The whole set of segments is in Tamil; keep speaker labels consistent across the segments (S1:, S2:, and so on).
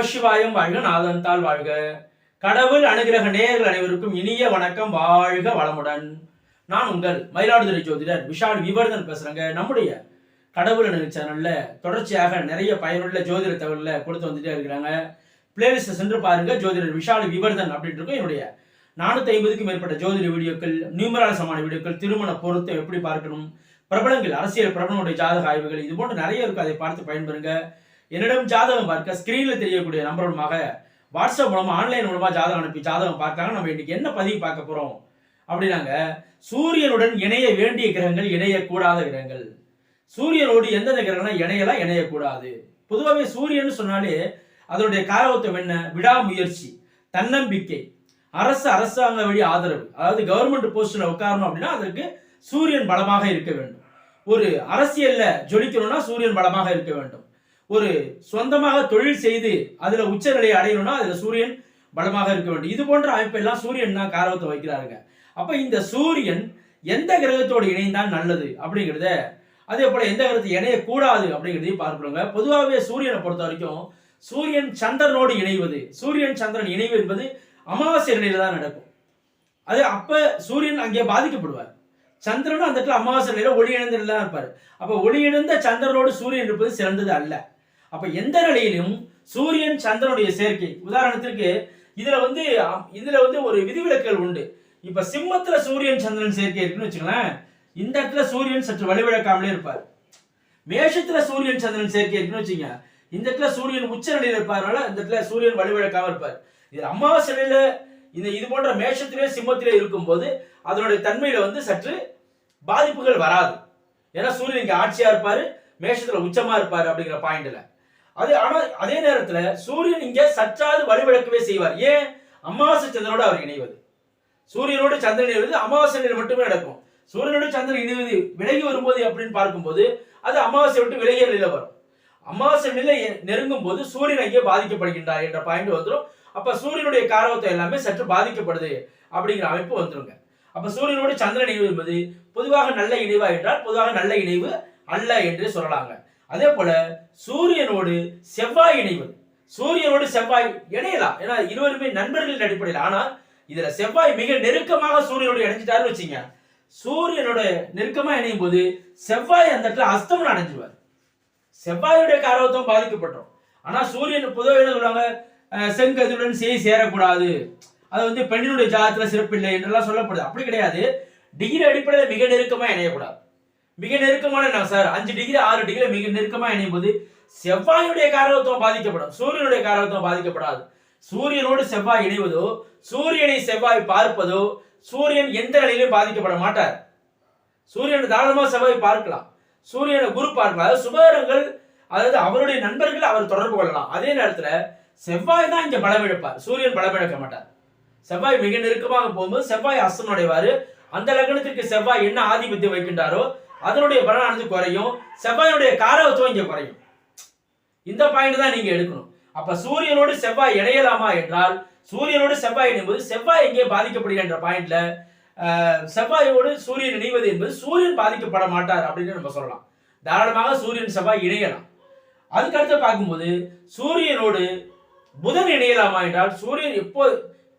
S1: நமசிவாயம் வாழ்க நாதந்தால் வாழ்க. கடவுள் அனுகிரக நேயர்கள் அனைவருக்கும் இனிய வணக்கம். வாழ்க வளமுடன். நான் உங்கள் மயிலாடுதுறை ஜோதிடர் விஷால் விவர்தன் பேசுறேங்க. நம்முடைய கடவுள் அணுகு சேனல்ல தொடர்ச்சியாக நிறைய பயனுள்ள ஜோதிட தகவல்ல கொடுத்து வந்துட்டே இருக்கிறாங்க. பிளேலிஸ்ட் சென்று பாருங்க. ஜோதிடர் விஷால் விவர்தன் அப்படின்ட்டு இருக்கும். என்னுடைய நானூத்தி ஐம்பதுக்கும் மேற்பட்ட ஜோதிட வீடியோக்கள் நியூமராலசமான வீடியோக்கள் திருமண பொருத்தம் எப்படி பார்க்கணும் பிரபலங்கள் அரசியல் பிரபலனுடைய ஜாதக ஆய்வுகள் இது போன்று நிறைய இருக்கு. அதை பார்த்து பயன்பெறுங்க. என்னிடம் ஜாதகம் பார்க்க ஸ்கிரீன்ல தெரியக்கூடிய நம்பர் மூலமாக வாட்ஸ்அப் மூலமா ஆன்லைன் மூலமா ஜாதகம் அனுப்பி ஜாதகம் பார்க்காங்க நம்ம இன்னைக்கு என்ன பதிவு பார்க்க போறோம்? அப்படின்னாங்க சூரியனுடன் இணைய வேண்டிய கிரகங்கள் இணையக்கூடாத கிரகங்கள். சூரியனோடு எந்தெந்த கிரகங்கள் இணையலாம் இணையக்கூடாது? பொதுவாகவே சூரியன் சொன்னாலே அதனுடைய காரவத்துவம் என்ன? விடாமுயற்சி தன்னம்பிக்கை அரசு அரசாங்க வழி ஆதரவு. அதாவது கவர்மெண்ட் போஸ்ட்ல உட்காரணும் அப்படின்னா அதற்கு சூரியன் பலமாக இருக்க வேண்டும். ஒரு அரசியல்ல ஜொலிக்கணும்னா சூரியன் பலமாக இருக்க வேண்டும். ஒரு சொந்தமாக தொழில் செய்து அதுல உச்சநிலையை அடையணும்னா அதுல சூரியன் பலமாக இருக்க வேண்டும். இது போன்ற அமைப்பெல்லாம் சூரியன் தான் காரவத்தை வைக்கிறாருங்க அப்ப இந்த சூரியன் எந்த கிரகத்தோடு இணைந்தால் நல்லது அப்படிங்கிறத அதே போல எந்த கிரகத்தை இணையக்கூடாது அப்படிங்கிறதையும் பார்க்கணுங்க. பொதுவாகவே சூரியனை பொறுத்த வரைக்கும் சூரியன் சந்திரனோடு இணைவது சூரியன் சந்திரன் இணைவு என்பது அமாவாசை நிலையில தான் நடக்கும். அது அப்ப சூரியன் அங்கே பாதிக்கப்படுவார். சந்திரனும் அந்த இடத்துல அமாவாசை நிலையில ஒளி இணைந்த நிலையில தான் இருப்பார். அப்ப ஒளி இணைந்த சந்திரனோடு சூரியன் இருப்பது சிறந்தது அல்ல. அப்ப எந்த நிலையிலும் சூரியன் சந்திரனுடைய சேர்க்கை. உதாரணத்திற்கு இதுல வந்து இதுல வந்து ஒரு விதிவிலக்கல் உண்டு. இப்ப சிம்மத்துல சூரியன் சந்திரன் சேர்க்கை இருக்குன்னு வச்சுக்கலாம் இந்த இடத்துல சூரியன் சற்று வலுவிழக்காமலே இருப்பார். மேஷத்துல சூரியன் சந்திரன் சேர்க்கை இருக்குன்னு வச்சுங்க இந்த இடத்துல சூரியன் உச்ச நிலையில் இருப்பாருனால இந்த இடத்துல சூரியன் வலுவிழக்காம இருப்பார். இது அமாவாசை நிலையில இந்த இது போன்ற மேஷத்திலே சிம்மத்திலே இருக்கும்போது அதனுடைய தன்மையில வந்து சற்று பாதிப்புகள் வராது. ஏன்னா சூரியன் இங்க ஆட்சியா இருப்பாரு மேஷத்துல உச்சமா இருப்பாரு அப்படிங்கிற பாயிண்ட்ல அது ஆனா அதே நேரத்துல சூரியன் இங்க சற்றாது வலுவிழக்கவே செய்வார். ஏன்? அமாவாசை சந்திரனோட அவர் இணைவது. சூரியனோடு சந்திரன் இணைவது அமாவாசை நிலை மட்டுமே நடக்கும். சூரியனோடு சந்திரன் இணைவது விலகி வரும்போது அப்படின்னு பார்க்கும்போது அது அமாவாசை விட்டு விலகிய நிலை வரும். அமாவாசை நிலை நெருங்கும் போது சூரியன் அங்கே பாதிக்கப்படுகின்றார் என்ற பாயிண்ட் வந்துடும் அப்ப சூரியனுடைய காரவத்தை எல்லாமே சற்று பாதிக்கப்படுது அப்படிங்கிற அமைப்பு வந்துருங்க. அப்ப சூரியனோடு சந்திரன் இணைவு என்பது பொதுவாக நல்ல இணைவா என்றால் பொதுவாக நல்ல இணைவு அல்ல என்று சொல்லலாங்க. அதே போல சூரியனோடு செவ்வாய் இணைவது. சூரியனோடு செவ்வாய் இணையலாம். ஏன்னா இருவருமே நண்பர்களின் அடிப்படையில். ஆனா இதுல செவ்வாய் மிக நெருக்கமாக சூரியனோடு இணைஞ்சிட்டாருன்னு வச்சுங்க. சூரியனோட நெருக்கமா இணையும் போது செவ்வாய் அந்த இடத்துல அஸ்தமனம் அடைஞ்சிருவார். செவ்வாயுடைய காரவத்துவம் பாதிக்கப்பட்டோம் ஆனா சூரியன் பொதுவாக என்ன சொல்லுவாங்க? அஹ், செங்கதிருடன் சேரக்கூடாது. அது வந்து பெண்ணினுடைய ஜாதத்துல சிறப்பில்லை என்றெல்லாம் சொல்லப்படுது. அப்படி கிடையாது. டிகிரி அடிப்படையில் மிக நெருக்கமா இணையக்கூடாது. மிக நெருக்கமான என்ன சார்? அஞ்சு டிகிரி ஆறு டிகிரி மிக நெருக்கமா இணையும் போது செவ்வாயுடைய காரகத்துவம் பாதிக்கப்படும். சூரியனுடைய காரகத்துவம் பாதிக்கப்படாது. சூரியனோடு செவ்வாய் இணைவதோ சூரியனை செவ்வாய் பார்ப்பதோ சூரியன் எந்த நிலையிலும் பாதிக்கப்பட மாட்டார். சூரியன் தாராளமாக செவ்வாய் பார்க்கலாம். சூரியனை குரு பார்க்கலாம். அதாவது சுபகரங்கள் அதாவது அவருடைய நண்பர்கள் அவர் தொடர்பு கொள்ளலாம். அதே நேரத்தில் செவ்வாய் தான் இங்கே பலமிழப்பார். சூரியன் பலமிழக்க மாட்டார். செவ்வாய் மிக நெருக்கமாக போகும்போது செவ்வாய் அஸ்தம் அடைவார் அந்த லக்னத்திற்கு செவ்வாய் என்ன ஆதிபத்தியம் வைக்கின்றாரோ அதனுடைய பலனானது குறையும். செவ்வாயுடைய காரவத்துவம் இங்கே குறையும். இந்த பாயிண்ட் தான் நீங்க எடுக்கணும். அப்ப சூரியனோடு செவ்வாய் இணையலாமா என்றால் சூரியனோடு செவ்வாய் இணைவது செவ்வாய் எங்கே பாதிக்கப்படுகின்ற பாயிண்ட்ல செவ்வாயோடு சூரியன் இணைவது என்பது சூரியன் பாதிக்கப்பட மாட்டார் அப்படின்னு நம்ம சொல்லலாம். தாராளமாக சூரியன் செவ்வாய் இணையலாம். அதுக்கடுத்து பார்க்கும்போது சூரியனோடு புதன் இணையலாமா என்றால் சூரியன் எப்போ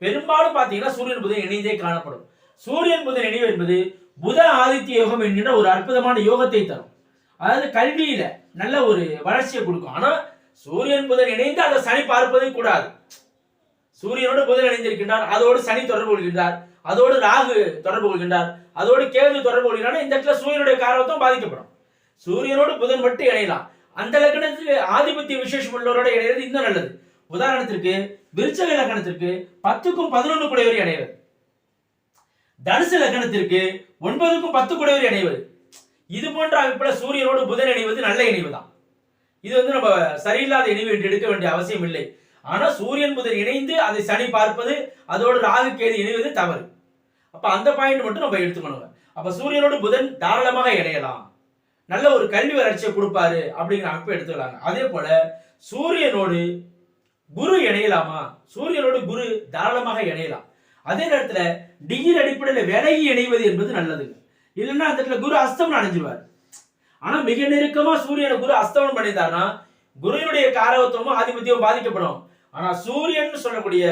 S1: பெரும்பாலும் பார்த்தீங்கன்னா சூரியன் புதன் இணைந்தே காணப்படும். சூரியன் புதன் இணைவு என்பது புத ஆதித்ய யோகம் என்கின்ற ஒரு அற்புதமான யோகத்தை தரும். அதாவது கல்வியில நல்ல ஒரு வளர்ச்சியை கொடுக்கும். ஆனா சூரியன் புதன் இணைந்து அதை சனி பார்ப்பதே கூடாது. சூரியனோடு புதன் இணைந்திருக்கின்றார். அதோடு சனி தொடர்பு கொள்கின்றார். அதோடு ராகு தொடர்பு கொள்கின்றார். அதோடு கேது தொடர்பு கொள்கிறார் இந்த இடத்துல சூரியனுடைய காரணத்தும் பாதிக்கப்படும். சூரியனோடு புதன் மட்டும் இணையலாம். அந்த லக்னத்துக்கு ஆதிபத்திய விசேஷம் உள்ளவரோட இணையிறது இன்னும் நல்லது. உதாரணத்திற்கு விருச்சக லக்னத்திற்கு பத்துக்கும் பதினொன்று குடையவர் இணையிறது. தனுசு லக்னத்திற்கு ஒன்பதுக்கும் பத்து குடையவர் இணைவது. இது போன்ற அமைப்பில் சூரியனோடு புதன் இணைவது நல்ல இணைவு தான் இது வந்து நம்ம சரியில்லாத இணைவு என்று எடுக்க வேண்டிய அவசியம் இல்லை. ஆனால் சூரியன் புதன் இணைந்து அதை சனி பார்ப்பது அதோடு ராகு கேது இணைவது தவறு. அப்போ அந்த பாயிண்ட் மட்டும் நம்ம எடுத்துக்கணுங்க. அப்போ சூரியனோடு புதன் தாராளமாக இணையலாம். நல்ல ஒரு கல்வி வளர்ச்சியை கொடுப்பாரு அப்படிங்கிற அமைப்பை எடுத்துக்கலாங்க. அதே போல சூரியனோடு குரு இணையலாமா? சூரியனோடு குரு தாராளமாக இணையலாம். அதே நேரத்தில் டிகிரி அடிப்படையில் விலகி இணைவது என்பது நல்லதுங்க இல்லைன்னா அந்த இடத்துல குரு அஸ்தமனம் அடைஞ்சிருவார். ஆனா மிக நெருக்கமா சூரியனை குரு அஸ்தமனம் பண்ணிட்டாருன்னா குருவினுடைய காரவத்துவமும் ஆதிபத்தியமும் பாதிக்கப்படும். ஆனால் சூரியன் சொல்லக்கூடிய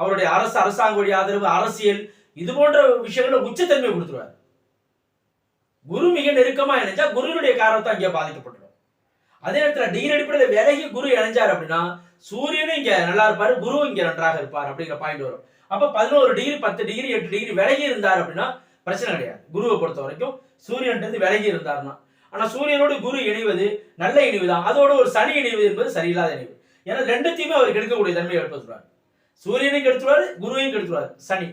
S1: அவருடைய அரசு அரசாங்க வழி ஆதரவு அரசியல் இது போன்ற விஷயங்களை உச்சத்தன்மை கொடுத்துருவார். குரு மிக நெருக்கமா இணைஞ்சா குருவினுடைய காரணத்தை அங்கே பாதிக்கப்பட்டுரும். அதே நேரத்தில் டிகிரி அடிப்படையில் விலகி குரு இணைஞ்சார் அப்படின்னா சூரியனும் இங்க நல்லா இருப்பாரு குருவும் இங்க நன்றாக இருப்பார் அப்படிங்கிற பாயிண்ட் வரும். அப்ப பதினோரு டிகிரி பத்து டிகிரி எட்டு டிகிரி விலகி இருந்தார் அப்படின்னா பிரச்சனை கிடையாது. குருவை பொறுத்த வரைக்கும் சூரியன் இருந்து விலகி இருந்தார்னா ஆனா சூரியனோடு குரு இணைவது நல்ல இணைவு தான் அதோட ஒரு சனி இணைவு என்பது சரியில்லாத இணைவு. ஏன்னா ரெண்டுத்தையுமே அவர் கெடுக்கக்கூடிய தன்மையை ஏற்படுத்துவார் சூரியனையும் கெடுத்துருவாரு குருவையும் கெடுத்துருவார். சனி.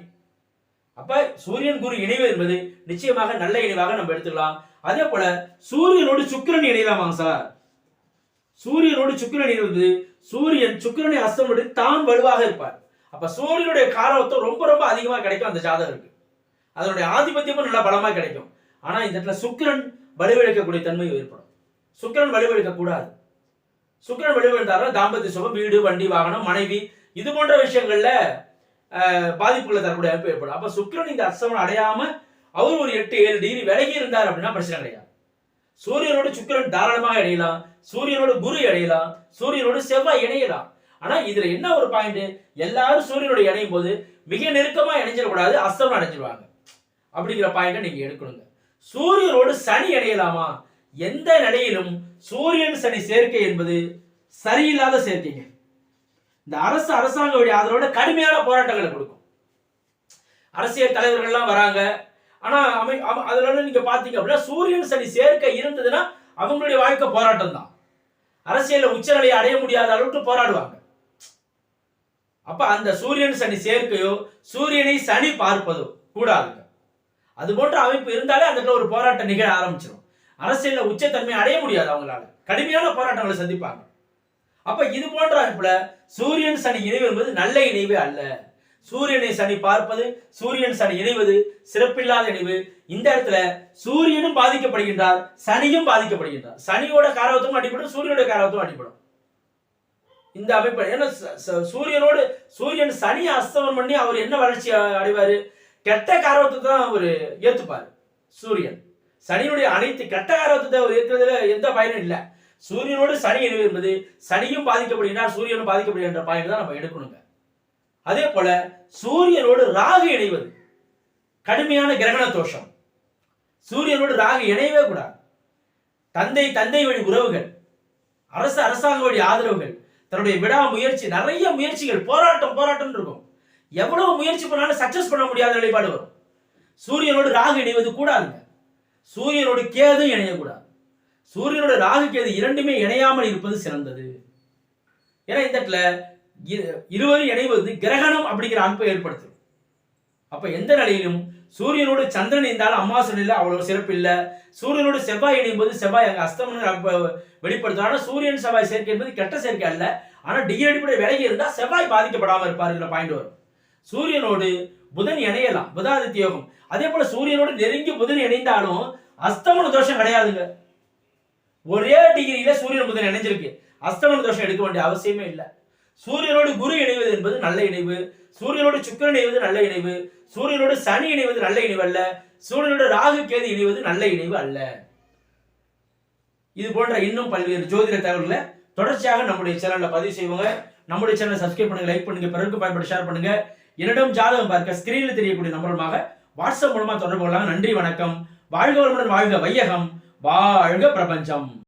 S1: அப்ப சூரியன் குரு இணைவு என்பது நிச்சயமாக நல்ல இணைவாக நம்ம எடுத்துக்கலாம். அதே போல சூரியனோடு சுக்கிரன் இணையலாமா சார்? சூரியனோடு சுக்கிரன் இருந்து சூரியன் சுக்கிரனை அஸ்தமோடு தான் வலுவாக இருப்பார். அப்ப சூரியனுடைய காரவத்தம் ரொம்ப ரொம்ப அதிகமா கிடைக்கும் அந்த ஜாதகருக்கு. அதனுடைய ஆதிபத்தியமும் நல்லா பலமா கிடைக்கும். ஆனா இந்த இடத்துல சுக்கிரன் வலுவிழக்கக்கூடிய தன்மை ஏற்படும். சுக்கிரன் வலுவிழக்க கூடாது. சுக்கிரன் வலுவிழந்தாருன்னா தாம்பத்திய சுகம் வீடு வண்டி வாகனம் மனைவி இது போன்ற விஷயங்கள்ல பாதிப்புகளை தரக்கூடிய அமைப்பு ஏற்படும். அப்ப சுக்கிரன் இந்த அஸ்தமனம் அடையாம அவர் ஒரு எட்டு ஏழு டிகிரி விலகி இருந்தார் அப்படின்னா பிரச்சனை கிடையாது. சூரியனோடு சுக்கிரன் தாராளமாக இணையலாம். சூரியனோடு குரு இணையலாம். சூரியனோடு செவ்வாய் இணையலாம். ஆனா இதுல என்ன ஒரு பாயிண்ட் எல்லாரும் சூரியனோட இணையும் போது மிக நெருக்கமா இணைஞ்சிடக்கூடாது அஸ்தமனம் அடைஞ்சிருவாங்க. அப்படிங்கிற பாயிண்ட நீங்க எடுக்கணுங்க. சூரியனோடு சனி இணையலாமா? எந்த நிலையிலும் சூரியன் சனி சேர்க்கை என்பது சரியில்லாத சேர்க்கைங்க. இந்த அரசு அரசாங்க வழி ஆதரவோட கடுமையான போராட்டங்களை கொடுக்கும். அரசியல் தலைவர்கள்லாம் வராங்க. ஆனா அமை அம- அதுல நீங்க பாத்தீங்க அப்படின்னா சூரியன் சனி சேர்க்கை இருந்ததுன்னா அவங்களுடைய வாழ்க்கை போராட்டம் தான் அரசியல்ல உச்சநிலையை அடைய முடியாத அளவுக்கு போராடுவாங்க. அப்ப அந்த சூரியன் சனி சேர்க்கையோ சூரியனை சனி பார்ப்பதோ கூடாதுங்க அது போன்ற அமைப்பு இருந்தாலே அந்த ஒரு போராட்டம் நிகழ ஆரம்பிச்சிடும் அரசியலில் உச்சத்தன்மை அடைய முடியாது அவங்களால. கடுமையான போராட்டங்களை சந்திப்பாங்க. அப்ப இது போன்ற அமைப்புல சூரியன் சனி இணைவு என்பது நல்ல இணைவு அல்ல. சூரியனை சனி பார்ப்பது சூரியன் சனி இணைவது சிறப்பில்லாத இணைவு. இந்த இடத்துல சூரியனும் பாதிக்கப்படுகின்றார் சனியும் பாதிக்கப்படுகின்றார். சனியோட காரவத்தும் அடிப்படும் சூரியனோட காரவத்தும் அடிப்படும். இந்த அமைப்பு ஏன்னா சூரியனோடு சூரியன் சனி அஸ்தமனம் பண்ணி அவர் என்ன வளர்ச்சி அடைவாரு? கெட்ட காரவத்தை தான் அவர் ஏத்துப்பார் சூரியன். சனியுடைய அனைத்து கெட்ட காரவத்தை அவர் ஏற்கிறதுல எந்த பயனும் இல்லை. சூரியனோடு சனி இணைவு என்பது சனியும் பாதிக்கப்படுகின்றார் சூரியனும் பாதிக்கப்படுகின்ற பயன் தான் நம்ம எடுக்கணுங்க. அதே போல சூரியனோடு ராகு இணைவது. கடுமையான கிரகண தோஷம். சூரியனோடு ராகு இணையவே கூடாது. தந்தை தந்தை வழி உறவுகள் அரசு அரசாங்க வழி ஆதரவுகள் தன்னுடைய விடா முயற்சி நிறைய முயற்சிகள் போராட்டம் போராட்டம் இருக்கும். எவ்வளவு முயற்சி பண்ணாலும் சக்சஸ் பண்ண முடியாத நிலைப்பாடு வரும். சூரியனோடு ராகு இணைவது கூடாதுங்க. சூரியனோடு கேது இணையக்கூடாது. சூரியனோட ராகு கேது இரண்டுமே இணையாமல் இருப்பது சிறந்தது. ஏன்னா இந்த இடத்துல இருவரும் இணைவது கிரகணம் அப்படிங்கிற அமைப்பை ஏற்படுத்தும். அப்ப எந்த நிலையிலும் சூரியனோடு சந்திரன் இருந்தாலும் அமாவாசை நிலையில அவ்வளவு சிறப்பு இல்லை. சூரியனோடு செவ்வாய் இணையும் போது செவ்வாய் அங்க அஸ்தமனம் வெளிப்படுத்தும். சூரியன் செவ்வாய் சேர்க்கை என்பது கெட்ட சேர்க்கை அல்ல. ஆனா டிகிரி அடிப்படை விலகி இருந்தால் செவ்வாய் பாதிக்கப்படாமல் இருப்பாருங்கிற பாயிண்ட் வரும். சூரியனோடு புதன் இணையலாம். புதாதித்ய யோகம். அதே போல சூரியனோடு நெருங்கி புதன் இணைந்தாலும் அஸ்தமன தோஷம் கிடையாதுங்க. ஒரே டிகிரியில சூரியன் புதன் இணைஞ்சிருக்கு. அஸ்தமன தோஷம் எடுக்க வேண்டிய அவசியமே இல்லை. சூரியனோடு குரு இணைவது என்பது நல்ல இணைவு. சூரியனோடு சுக்கரன் இணைவது நல்ல இணைவு. சூரியனோடு சனி இணைவது நல்ல இணைவு அல்ல. சூரியனோடு ராகு கேது இணைவது நல்ல இணைவு அல்ல. இது போன்ற இன்னும் பல்வேறு ஜோதிட தகவல்களை தொடர்ச்சியாக நம்முடைய சேனல்ல பதிவு செய்வோங்க. நம்முடைய சேனலை சப்ஸ்கிரைப் பண்ணுங்க லைக் பண்ணுங்க பிறருக்கு பயன்பட ஷேர் பண்ணுங்க. என்னிடம் ஜாதகம் பார்க்க ஸ்கிரீனில் தெரியக்கூடிய நம்பருமாக வாட்ஸ்அப் மூலமா தொடர்பு கொள்ளலாம். நன்றி வணக்கம். வாழ்க வளமுடன் வாழ்க வையகம். வாழ்க பிரபஞ்சம்.